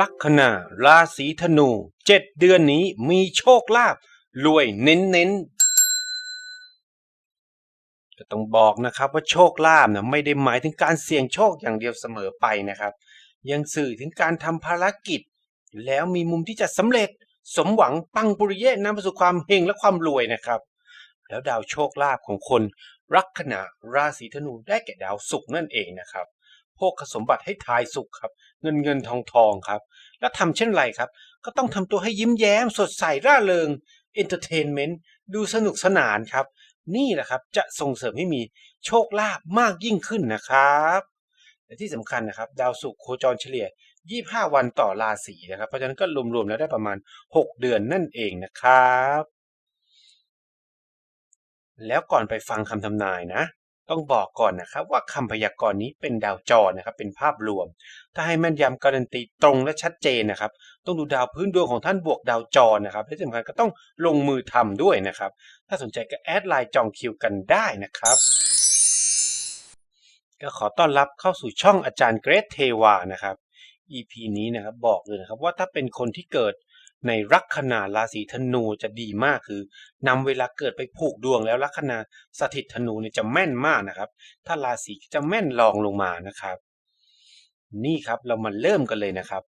ลัคนาราศีธนูเจ็ดเดือนนี้มีโชคลาภรวยเน้นเน้นๆจะต้องบอกนะครับว่าโชคลาภนะไม่ได้หมายถึงการเสี่ยงโชคอย่างเดียวเสมอไปนะครับ ยังสื่อถึงการทำภารกิจ แล้วมีมุมที่จะสำเร็จสมหวังปังปุริเย่นำไปสู่ความเฮงและความรวยนะครับ แล้วดาวโชคลาภของคน ลัคนาราศีธนูได้แก่ดาวศุกร์นั่นเองนะครับ พวกสมบัติให้ทายสุขครับ เงินเงินทองทองครับ แล้วทำเช่นไรครับ ก็ต้องทำตัวให้ยิ้มแย้ม สดใสร่าเริงเอนเตอร์เทนเมนต์ดูสนุกสนานครับ นี่แหละครับจะส่งเสริมให้มีโชคลาภมากยิ่งขึ้นนะครับและที่สำคัญนะครับ ดาวศุกร์โคจรเฉลี่ย 25 วันต่อราศีนะครับ เพราะฉะนั้นก็รวมๆแล้วได้ประมาณ 6 เดือนนั่นเองนะครับ แล้วก่อนไปฟังคำทำนายนะ ต้องบอกก่อนนะครับว่าคำพยากรณ์นี้เป็นดาวจรนะครับเป็นภาพรวม ถ้าให้แม่นยำการันตีตรงและชัดเจนนะครับ ต้องดูดาวพื้นดวงของท่านบวกดาวจรนะครับและสำคัญก็ต้องลงมือทำด้วยนะครับ ถ้าสนใจก็แอดไลน์จองคิวกันได้นะครับก็ขอต้อนรับเข้าสู่ช่องอาจารย์เกรทเทวานะครับ EP นี้นะครับบอกเลยนะครับว่าถ้าเป็นคนที่เกิด ในลัคนาราศีธนูจะดีมากคือนำเวลาเกิดไปผูกดวงแล้วลัคนาสถิตธนูเนี่ยจะแม่นมากนะครับ ถ้าราศีจะแม่นรองลงมานะครับ นี่ครับเรามาเริ่มกันเลยนะครับ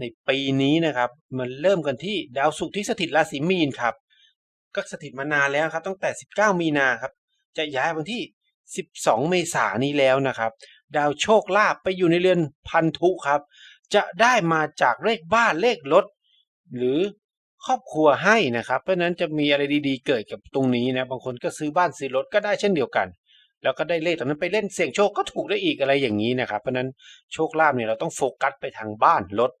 ในปีนี้นะครับมันเริ่มกันที่ดาวศุกร์ที่สถิตราศีมีนครับ ก็สถิตมานานแล้วครับ ตั้งแต่ 19 มีนาครับ จะย้ายวันที่ 12 เมษายนนี้แล้วนะครับ ดาวโชคลาภไปอยู่ในเรือนพันธุครับ จะได้มาจากเลขบ้านเลขรถ หรือครอบครัวให้นะครับ เพราะฉะนั้นจะมีอะไรดีๆ เกิดกับตรงนี้นะบางคนก็ซื้อบ้านซื้อรถก็ได้เช่นเดียวกัน แล้วก็ได้เลขตอนนั้นไปเล่นเสี่ยงโชคก็ถูกได้อีกอะไรอย่างนี้นะครับ เพราะนั้นโชคลาภเนี่ยเราต้องโฟกัสไปทางบ้านรถ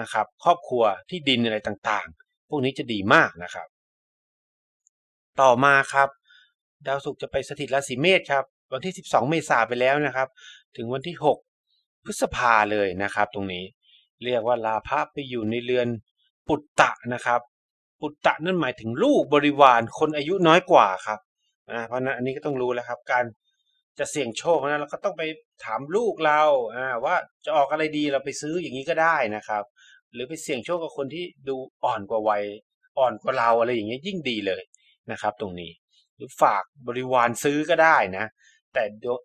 นะครับ ครอบครัวที่ดินอะไรต่างๆ พวกนี้จะดีมากนะครับ ต่อมาครับ ดาวศุกร์จะไปสถิตราศีเมษครับ วันที่ 12 เมษายนไปแล้วนะครับ ถึงวันที่ 6 พฤษภาเลยนะครับ ตรงนี้ เรียกว่าลาภะไปอยู่ในเรือน ปุตตะนะครับ ปุตตะนั่นหมายถึงลูกบริวารคนอายุน้อยกว่าครับอ่าเพราะฉะนั้นอันนี้ก็ต้องรู้แล้วครับ การจะเสี่ยงโชคนะเราก็ต้องไปถามลูกเราอ่าว่าจะออกอะไรดีเราไปซื้ออย่างนี้ก็ได้นะครับ หรือไปเสี่ยงโชคกับคนที่ดูอ่อนกว่าวัยอ่อนกว่าเราอะไรอย่างเงี้ยยิ่งดีเลยนะครับ ตรงนี้หรือฝากบริวารซื้อก็ได้นะ แต่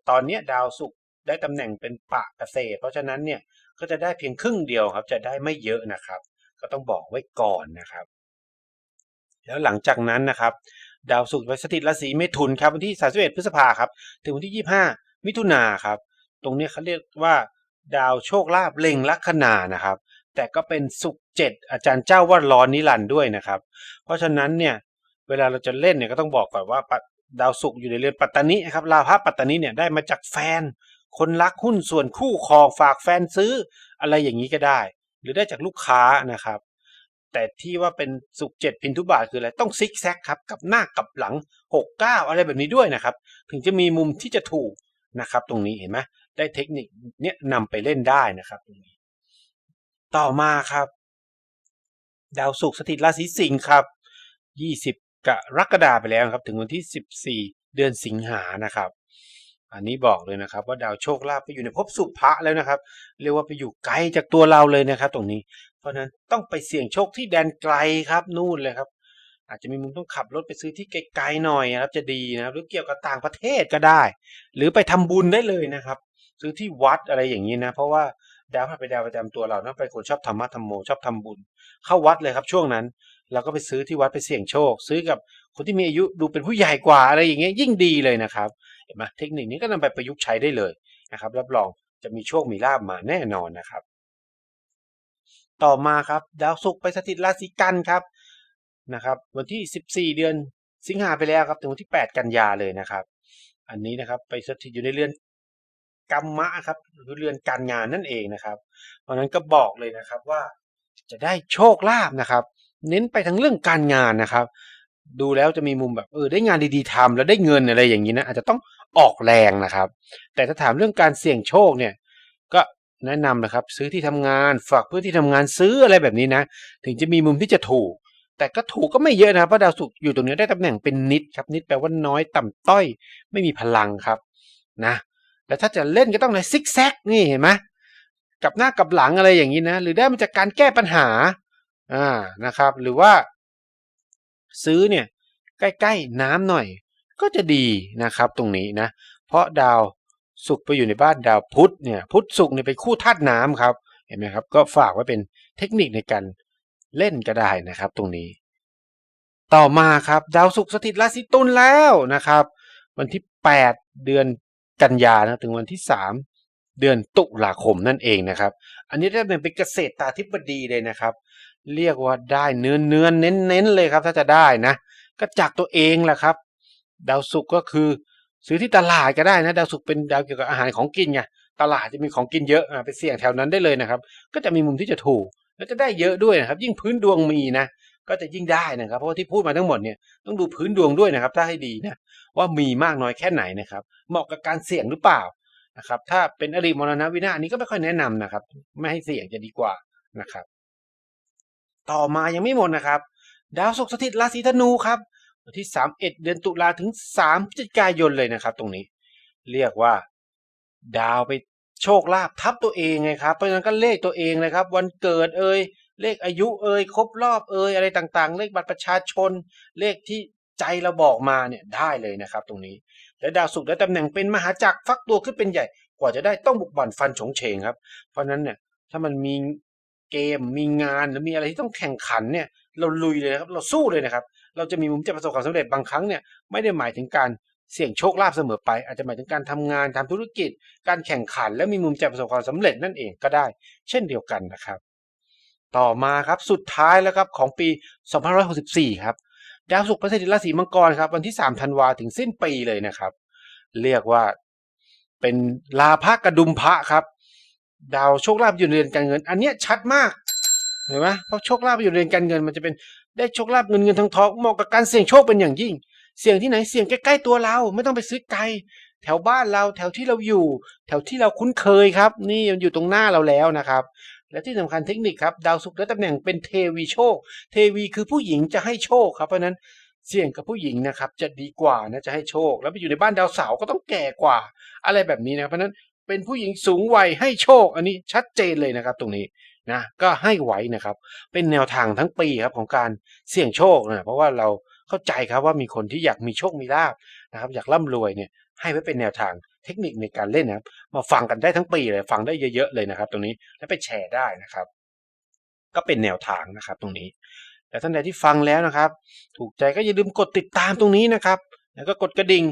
ตอนนี้ดาวศุกร์ได้ตำแหน่งเป็นปะเกษตร เพราะฉะนั้นเนี่ยก็จะได้เพียงครึ่งเดียวครับ จะได้ไม่เยอะนะครับ ก็ต้องบอกไว้ก่อนนะครับ แล้วหลังจากนั้นนะครับ ดาวศุกร์ไปสถิตราศีเมถุนครับวันที่ 31 พฤษภาครับ ถึงวันที่ 25 มิถุนาครับ ตรงนี้เขาเรียกว่าดาวโชคลาภเล็งลัคนานะครับ แต่ก็เป็นศุกร์เจ็ดอาจารย์เจ้าว่าร้อนนิรันด์ด้วยนะครับ เพราะฉะนั้นเนี่ยเวลาเราจะเล่นเนี่ยก็ต้องบอกก่อนว่าดาวศุกร์อยู่ในเรือนปัตตานินะครับลาภปัตตานิเนี่ยได้มาจากแฟน คนรักหุ้นส่วนคู่ครองฝากแฟนซื้ออะไรอย่างนี้ก็ได้ หรือได้จากลูกค้านะครับ แต่ที่ว่าเป็นสุกเจ็ดพินทุบาทคืออะไรต้องซิกแซกครับกับหน้ากับหลังหกเก้าอะไรแบบนี้ด้วยนะครับ ถึงจะมีมุมที่จะถูกนะครับ ตรงนี้เห็นไหมได้เทคนิคเนี้ยนำไปเล่นได้นะครับตรงนี้ต่อมาครับ ดาวศุกร์สถิตราศีสิงห์ครับยี่สิบกรกฎาไปแล้วครับ ถึงวันที่ 14 เดือนสิงหานะครับ อันนี้บอกเลยนะครับว่าดาวโชคลาภไปอยู่ในภพสุภะแล้วนะครับ เรียกว่าไปอยู่ไกลจากตัวเราเลยนะครับ ตรงนี้ เพราะฉะนั้นต้องไปเสี่ยงโชคที่แดนไกลครับนู่นเลยครับ อาจจะมีมุมต้องขับรถไปซื้อที่ไกลๆหน่อยนะครับ จะดีนะครับหรือเกี่ยวกับต่างประเทศก็ได้ หรือไปทำบุญได้เลยนะครับ ซื้อที่วัดอะไรอย่างนี้นะ เพราะว่าดาวพระเป็นดาวประจำตัวเรานะเป็นคนชอบธรรมะธรรมโมชอบทำบุญ เข้าวัดเลยครับช่วงนั้นเราก็ไปซื้อที่วัดไปเสี่ยงโชค ซื้อกับคนที่มีอายุดูเป็นผู้ใหญ่กว่าอะไรอย่างเงี้ยยิ่งดีเลยนะครับ ห็นไหมเทคนิคนี้ก็นำไปประยุกต์ใช้ได้เลยนะครับ รับรองจะมีโชคมีลาบมาแน่นอนนะครับ ต่อมาครับดาวศุกร์ไปสถิตราศีกันครับนะครับ วันที่ 14 เดือนสิงหาไปแล้วครับถึงวันที่ 8 กันยาเลยนะครับ อันนี้นะครับไปสถิตอยู่ในเรือนกรรมะครับหรือเรือนการงานนั่นเองนะครับ เพราะนั้นก็บอกเลยนะครับว่าจะได้โชคลาภนะครับ เน้นไปทั้งเรื่องการงานนะครับ ดูแล้วจะมีมุมแบบเออได้งานดีๆทำแล้วได้เงินอะไรอย่างนี้นะอาจจะต้องออกแรงนะครับ แต่ถ้าถามเรื่องการเสี่ยงโชคเนี่ยก็แนะนำนะครับ ซื้อที่ทำงานฝากเพื่อที่ทำงานซื้ออะไรแบบนี้นะ ถึงจะมีมุมที่จะถูก แต่ก็ถูกก็ไม่เยอะนะเพราะดาวศุกร์อยู่ตรงนี้ได้ตำแหน่งเป็นนิดครับนิดแปลว่าน้อยต่ำต้อย ไม่มีพลังครับนะแล้วถ้าจะเล่นก็ต้องในซิกแซกนี่เห็นไหมกับหน้ากับหลังอะไรอย่างนี้นะ หรือได้มาจากการแก้ปัญหาอ่านะครับ หรือว่า ซื้อเนี่ยใกล้ๆน้ำหน่อย ก็จะดีนะครับตรงนี้นะ เพราะดาวศุกร์ไปอยู่ในบ้านดาวพุธเนี่ยพุธศุกร์เนี่ยเป็นคู่ธาตุน้ำครับเห็นไหมครับ ก็ฝากไว้เป็นเทคนิคในการเล่นก็ได้นะครับ ตรงนี้ ต่อมาครับดาวศุกร์สถิตราศีตุลแล้วนะครับ วันที่ 8 เดือนกันยานะถึงวันที่ 3 เดือนตุลาคมนั่นเองนะครับ อันนี้ได้เป็นเกษตรตาธิบดีเลยนะครับ เรียกว่าได้เนื้อเนื้อเน้นเน้นเลยครับ ถ้าจะได้นะก็จากตัวเองแหละครับ ดาวศุกก็คือ ซื้อที่ตลาดก็ได้นะ ดาวศุกเป็นดาวเกี่ยวกับอาหารของกินไงตลาดจะมีของกินเยอะไปเสี่ยงแถวนั้นได้เลยนะครับ ก็จะมีมุมที่จะถูกแล้วจะได้เยอะด้วยนะครับ ยิ่งพื้นดวงมีนะก็จะยิ่งได้นะครับ เพราะว่าที่พูดมาทั้งหมดเนี่ยต้องดูพื้นดวงด้วยนะครับ ถ้าให้ดีนะว่ามีมากน้อยแค่ไหนนะครับ เหมาะกับการเสี่ยงหรือเปล่านะครับ ถ้าเป็นอริมรณวินาศอันนี้ก็ไม่ค่อยแนะนำนะครับ ไม่ให้เสี่ยงจะดีกว่านะครับ ต่อมายังไม่หมดนะครับ ดาวศุกร์สถิตราศีธนูครับวันที่ 31 เดือนตุลาถึง3พฤศจิกายนเลยนะครับ ตรงนี้ เรียกว่า ดาวไปโชคลาภทับตัวเองไงครับเพราะฉะนั้นก็เลขตัวเองเลยครับ วันเกิดเอ่ยเลขอายุเอ่ยครบรอบเอ่ยอะไรต่างๆ เลขบัตรประชาชน เลขที่ใจเราบอกมาเนี่ยได้เลยนะครับ ตรงนี้ และดาวศุกร์ได้ตำแหน่งเป็นมหาจักรฟักตัวขึ้นเป็นใหญ่กว่าจะได้ต้องบุกบั่นฟันฉงเฉงครับ เพราะนั้นเนี่ยถ้ามันมี เกม มีงานหรือมีอะไรที่ต้องแข่งขันเนี่ยเราลุยเลยนะครับเราสู้เลยนะครับ เราจะมีมุมจะประสบความสำเร็จบางครั้งเนี่ยไม่ได้หมายถึงการเสี่ยงโชคลาภเสมอไป อาจจะหมายถึงการทำงานทำธุรกิจ การแข่งขัน และมีมุมจะประสบความสำเร็จนั่นเองก็ได้ เช่นเดียวกันนะครับ ต่อมาครับสุดท้ายแล้วครับของปี 2564 ครับดาวศุกร์ประสิทธิราศีมังกรครับวันที่ 3 ธันวาถึงสิ้นปีเลยนะครับ เรียกว่าเป็นลาภกระดุมพระครับ ดาวโชคลาภอยู่เรือนการเงิน อันเนี้ยชัดมากเห็นไหมเพราะโชคลาภอยู่เรือนการเงินมันจะเป็นได้โชคลาภเงินเงินทองทองเหมาะกับการเสี่ยงโชคเป็นอย่างยิ่ง เสี่ยงที่ไหนเสี่ยงใกล้ๆตัวเรา ไม่ต้องไปซื้อไกล แถวบ้านเราแถวที่เราอยู่ แถวที่เราคุ้นเคยครับ นี่มันอยู่ตรงหน้าเราแล้วนะครับ และที่สำคัญเทคนิคครับดาวศุกร์ได้ตำแหน่งเป็นเทวีโชค เทวีคือผู้หญิงจะให้โชคครับเพราะนั้นเสี่ยงกับผู้หญิงนะครับจะดีกว่านะจะให้โชค แล้วไปอยู่ในบ้านดาวเสาร์ก็ต้องแก่กว่า อะไรแบบนี้นะเพราะนั้น เป็นผู้หญิงสูงวัยให้โชคอันนี้ชัดเจนเลยนะครับ ตรงนี้นะก็ให้ไว้นะครับ เป็นแนวทางทั้งปีครับของการเสี่ยงโชคนะเพราะว่าเราเข้าใจครับว่ามีคนที่อยากมีโชคมีลาภนะครับ อยากร่ำรวยเนี่ยให้ไว้เป็นแนวทางเทคนิคในการเล่นนะครับ มาฟังกันได้ทั้งปีเลยฟังได้เยอะๆเลยนะครับ ตรงนี้และไปแชร์ได้นะครับ ก็เป็นแนวทางนะครับ ตรงนี้แต่ท่านใดที่ฟังแล้วนะครับ ถูกใจก็อย่าลืมกดติดตามตรงนี้นะครับ แล้วก็กดกระดิ่ง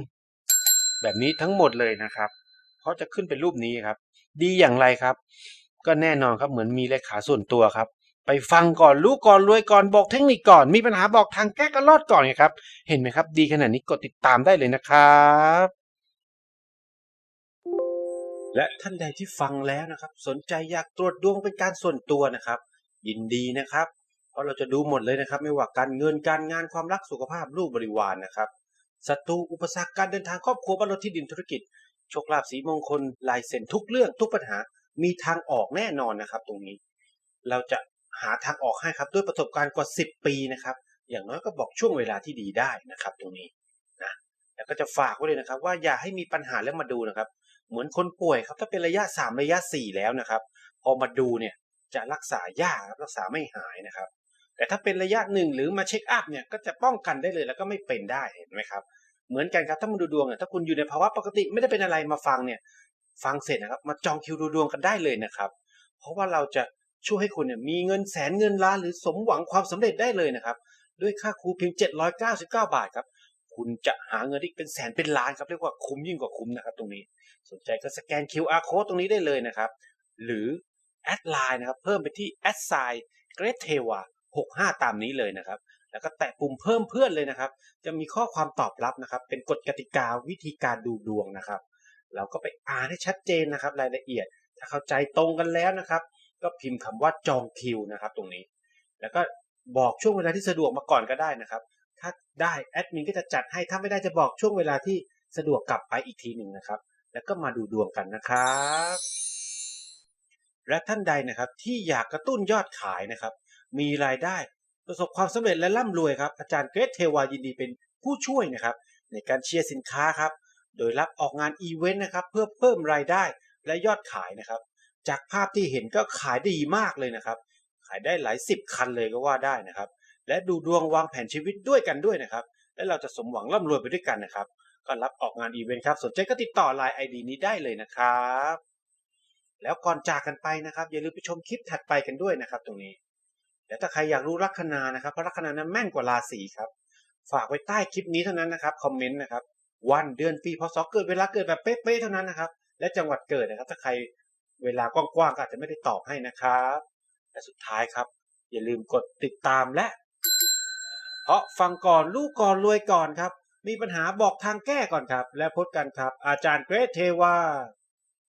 แบบนี้ทั้งหมดเลยนะครับ เพราะจะขึ้นเป็นรูปนี้ครับ ดีอย่างไรครับ ก็แน่นอนครับเหมือนมีเลขาส่วนตัวครับ ไปฟังก่อนรู้ก่อนรวยก่อนบอกเทคนิคก่อนมีปัญหาบอกทางแก้กันรอดก่อนไงครับ เห็นไหมครับ ดีขนาดนี้กดติดตามได้เลยนะครับและท่านใดที่ฟังแล้วนะครับ สนใจอยากตรวจดวงเป็นการส่วนตัวนะครับ ยินดีนะครับ เพราะเราจะดูหมดเลยนะครับ ไม่ว่าการเงินการงานความรักสุขภาพลูกบริวารนะครับศัตรูอุปสรรคการเดินทางครอบครัวบ้านรถที่ดินธุรกิจ โชคลาภสีมงคลลายเซ็นทุกเรื่องทุกปัญหา มีทางออกแน่นอนนะครับ ตรงนี้ เราจะหาทางออกให้ครับด้วยประสบการณ์กว่า 10 ปีนะครับ อย่างน้อยก็บอกช่วงเวลาที่ดีได้นะครับ ตรงนี้นะแล้วก็จะฝากไว้เลยนะครับ ว่าอย่าให้มีปัญหาแล้วมาดูนะครับ เหมือนคนป่วยครับ ถ้าเป็นระยะ 3 ระยะ 4 แล้วนะครับ พอมาดูเนี่ยจะรักษายากรับรักษาไม่หายนะครับ แต่ถ้าเป็นระยะหนึ่งหรือมาเช็คอัพเนี่ยก็จะป้องกันได้เลยแล้วก็ไม่เป็นได้เห็นไหมครับ เหมือนกันครับถ้ามาดูดวงเนี่ยถ้าคุณอยู่ในภาวะปกติไม่ได้เป็นอะไรมาฟังเนี่ย ฟังเสร็จนะครับมาจองคิวดูดวงกันได้เลยนะครับ เพราะว่าเราจะช่วยให้คุณเนี่ยมีเงินแสนเงินล้านหรือสมหวังความสำเร็จได้เลยนะครับ ด้วยค่าครูเพียง 799 บาทครับคุณจะหาเงินที่เป็นแสนเป็นล้านครับเรียกว่าคุ้มยิ่งกว่าคุ้มนะครับ ตรงนี้สนใจก็สแกน QR code ตรงนี้ได้เลยนะครับ หรือแอดไลน์นะครับเพิ่มไปที่แอดไซน์เกรเทวา65 ตามนี้เลยนะครับ แล้วก็แตะปุ่มเพิ่มเพื่อนเลยนะครับ จะมีข้อความตอบรับนะครับ เป็นกฎกติกาวิธีการดูดวงนะครับ เราก็ไปอ่านให้ชัดเจนนะครับ รายละเอียด ถ้าเข้าใจตรงกันแล้วนะครับ ก็พิมพ์คำว่าจองคิวนะครับตรงนี้ แล้วก็บอกช่วงเวลาที่สะดวกมาก่อนก็ได้นะครับ ถ้าได้แอดมินก็จะจัดให้ถ้าไม่ได้จะบอกช่วงเวลาที่สะดวกกลับไปอีกทีหนึ่งนะครับ แล้วก็มาดูดวงกันนะครับและท่านใดนะครับที่อยากกระตุ้นยอดขายนะครับ มีรายได้ ประสบความสำเร็จและร่ำรวยครับอาจารย์เกรทเทวายินดีเป็นผู้ช่วยนะครับในการเชียร์สินค้าครับโดยรับออกงานอีเวนต์นะครับเพื่อเพิ่มรายได้และยอดขายนะครับ จากภาพที่เห็นก็ขายดีมากเลยนะครับ ขายได้หลายสิบคันเลยก็ว่าได้นะครับ และดูดวงวางแผนชีวิตด้วยกันด้วยนะครับ และเราจะสมหวังร่ำรวยไปด้วยกันนะครับ ก็รับออกงานอีเวนต์ครับสนใจก็ติดต่อไลน์ไอดีนี้ได้เลยนะครับ แล้วก่อนจากกันไปนะครับ อย่าลืมไปชมคลิปถัดไปกันด้วยนะครับ ตรงนี้ และถ้าใครอยากรู้ลัคนานะครับเพราะลัคนานั้นแม่นกว่าราศีครับ ฝากไว้ใต้คลิปนี้เท่านั้นนะครับคอมเมนต์นะครับวันเดือนปีพศเกิดเวลาเกิดแบบเป๊ะๆเท่านั้นนะครับ และจังหวัดเกิดนะครับ ถ้าใครเวลากว้างๆก็อาจจะไม่ได้ตอบให้นะครับและสุดท้ายครับ อย่าลืมกดติดตามและ เพราะฟังก่อนลูกก่อนรวยก่อนครับ มีปัญหาบอกทางแก้ก่อนครับ แล้วพบกันครับ อาจารย์เกรทเทวา